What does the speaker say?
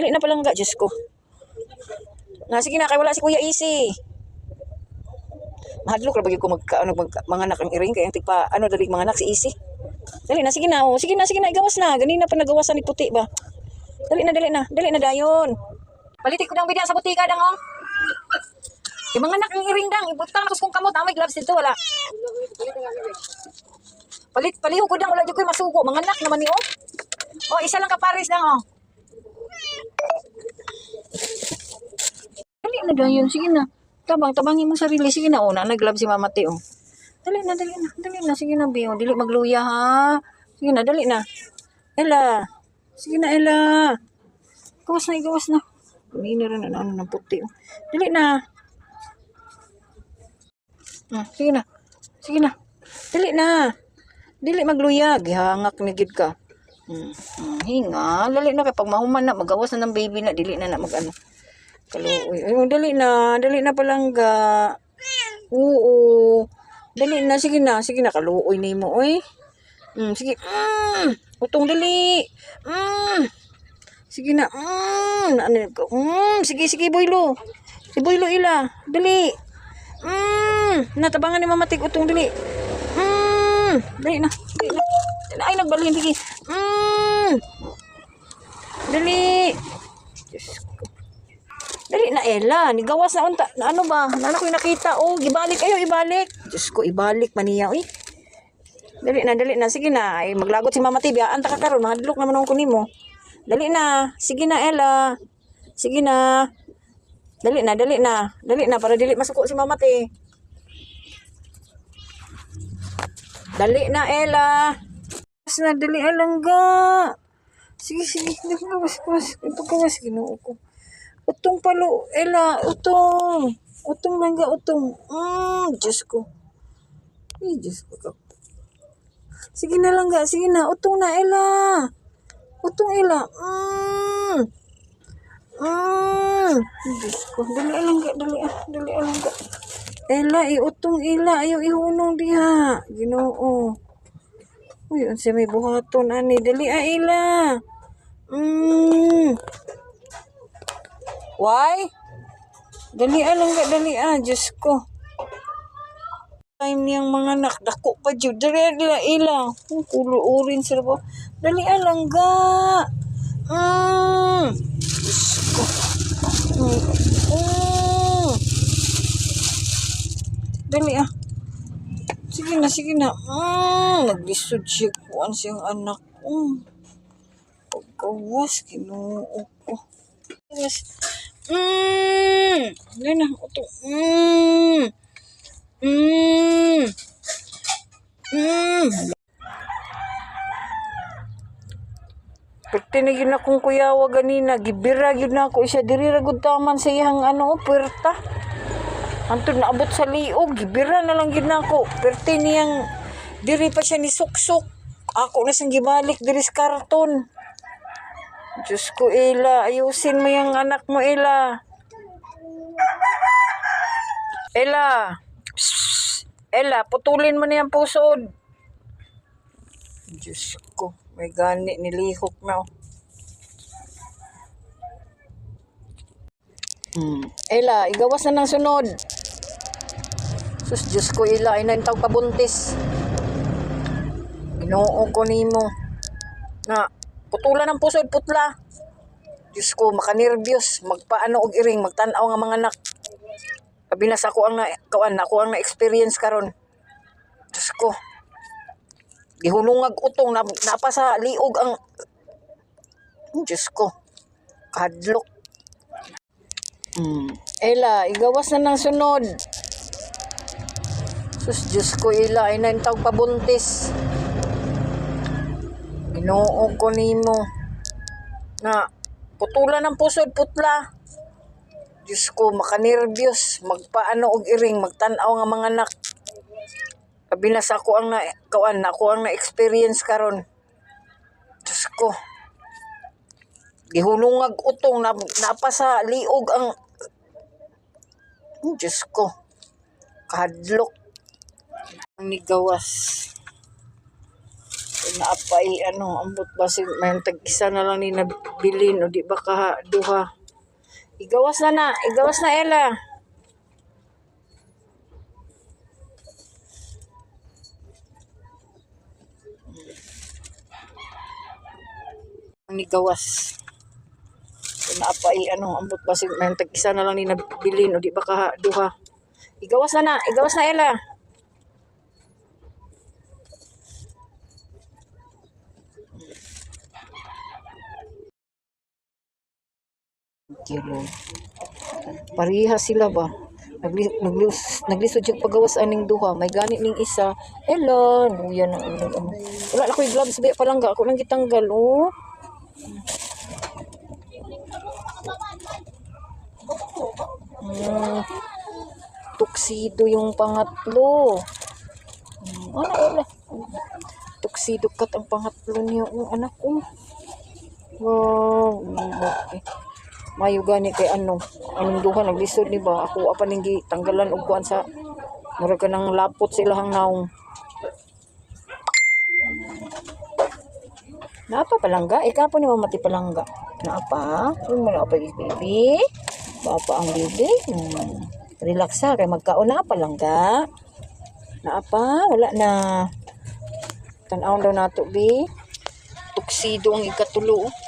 Dali na palangga, Diyos ko. Na, sige na, kay wala si Kuya Easy. Mahadlok ra ko mag, ano, mag mga anak ang iring kay ang tigpa ano dali mga anak si Easy. Dali na sige na oh. Sige na sige na igawas na. Ganina pa nagawasan ni puti ba. Dali na dali na. Dali na dayon. Palitik ko dang bidya sa butika dang oh. Yung mga anak ang iring dang ibutang ako kung kamot amay gloves dito wala. Palit paliho ko dang wala jud koy masugo. Mga anak naman ni oh. Oh, isa lang ka pares dang oh. Na dayon sige na. Tabang tabangin mo sarili sige na oh. Na nag-glove si Mama Teo. Dali na, dali na, dali na. Sige na, Bio. Dili magluya, ha? Sige na, dali na. Ella. Sige na, Ella. Gawas na, gawas na. Hindi na rin ano, ano ng puti. oh. Dali na. Ah, sige na. Sige na. Dali na. Dili magluya. Gihangak ni gid ka. Hmm. hmm, Hinga. Dali na. Kapag mahuman na, magawas na ng baby na. Dili na na mag ano. Kaluoy. Ay, dali na. Dali na palangga. Oo. Dali na, sige na, sige na, kaluoy ni mo, oy. Mm, sige, mm, utong dali. Mm, sige na, mm, ano ko, mm, sige, sige, boylo. Si boylo ila, dali. Mm, natabangan ni mamatik, utong dali. Mm, dali na, dali na. Ay, nagbalhin, sige. Mm, dali. Diyos ko. Dali na Ella, nigawas na unta. Na ano ba? Na ko nakita. Oh, gibalik ayo, ibalik. Diyos ko, ibalik man niya, uy. Dali na, dali na. Sige na. Ay, maglagot si Mama Tibi. Anta ka karon, mahadlok naman ang kunin mo. Dali na. Sige na, Ella. Sige na. Dali na, dali na. Dali na, para dili masuko si Mama Ti. Dali na, Ella. Mas na, dali, alangga. Sige, sige. Gawas. Ito, gawas. Ginoo ko. Utong palo, Ella, utong. Utong langga, utong. Mm, Diyos ko. Ay, Diyos ko. Sige na langga, sige na. Utong na, Ella. Utong, Ella. Mm. Mm. Diyos ko. Dali, alangga, dali, ah. Dali, alangga. Ella, iutong, Ella. Ayaw ihunong diha. Ginoo. Uy, unsa may buhaton, ani. Dali, ah, Ella. Mm. Why? Dali lang ka, dali ah, Diyos ko. Time niyang mga anak, dako pa dyan. Dali dila ila. Ang kulo urin sila po. Dali lang ga. Mm. Diyos ko. Mm. Dali ah. Sige na, sige na. Mm. Naglisod siya ko ang siyang anak. Mm. Pagkawas, kinuo ko. Pagkawas. Mmm. Dali na. Ito. Mmm. Mmm. Mmm. Pwede na yun akong kuyawa ganina. Gibira yun na ako. Isa diri ragod taman sa iyang ano, puwerta. Antod na abot sa liog. Gibira na lang yun na ako. Pwede niyang diri pa siya ni suksok. Ako na siyang gibalik diri sa karton. Diyos ko, Ella. Ayusin mo yung anak mo, Ella. Ella. Psst. Ella, putulin mo na yung pusod. Diyos ko. May gani, nilihok na. oh. Hmm. Ella, igawas na ng sunod. Sus, Diyos ko, Ella. Ay na tawag pabuntis. Ginoo ko nimo. Na, putulan ng pusod, putla. Diyos ko, makanervyos. Magpaano og iring, magtanaw nga mga anak. Kabinas ako ang na, kawan, ako ang na-experience karon. Diyos ko. Gihulungag utong, na, napa sa liog ang... Diyos ko. Kadlok. Hmm. Ella, igawas na ng sunod. Sus, Diyos ko, Ella, ay na tawag pabuntis. Ginoo ko nimo. Na, putulan ng pusod, putla. Diyos ko, makanervyos. Magpaano og iring, magtanaw nga mga anak. Kabinas ako ang na, kawan, ako ang na-experience karon. Diyos ko. Gihulungag utong, na, napa sa liog ang... Diyos ko. Kadlok. Ang nigawas. Naapay ano ambot basig may tag-isa na lang ni nabilin o di ba ka duha? Igawas na na igawas na Ella. Ang nigawas naapay ano ambot basig may tag-isa na lang ni nabilin o di ba ka duha? Igawas na na igawas na Ella kilo. Parihas sila ba? Nagli, naglis, naglisod yung pagawas aning duha. May gani ning isa. Hello. Luya na. Ano. Wala na ko yung gloves. Biya palangga. Ako nang gitanggal. Oh. Hmm. Tuxedo yung pangatlo. Hmm. Ano, ano. Tuxedo kat ang pangatlo niyo. Ang anak ko. Wow. Okay mayo gani kay ano anong duha naglisod ni ba ako apa ning tanggalan og kuan sa mura ka nang lapot sa ilahang naong Naapa palangga? Ikaw po ni mamati palangga. Naapa? Yung mo na pa baby. Papa ang baby. Hmm. Relax ha. Kaya magkaon na palangga. Naapa? Wala na. Tanaw daw nato, bi. Tuksido ang ikatulo. oh.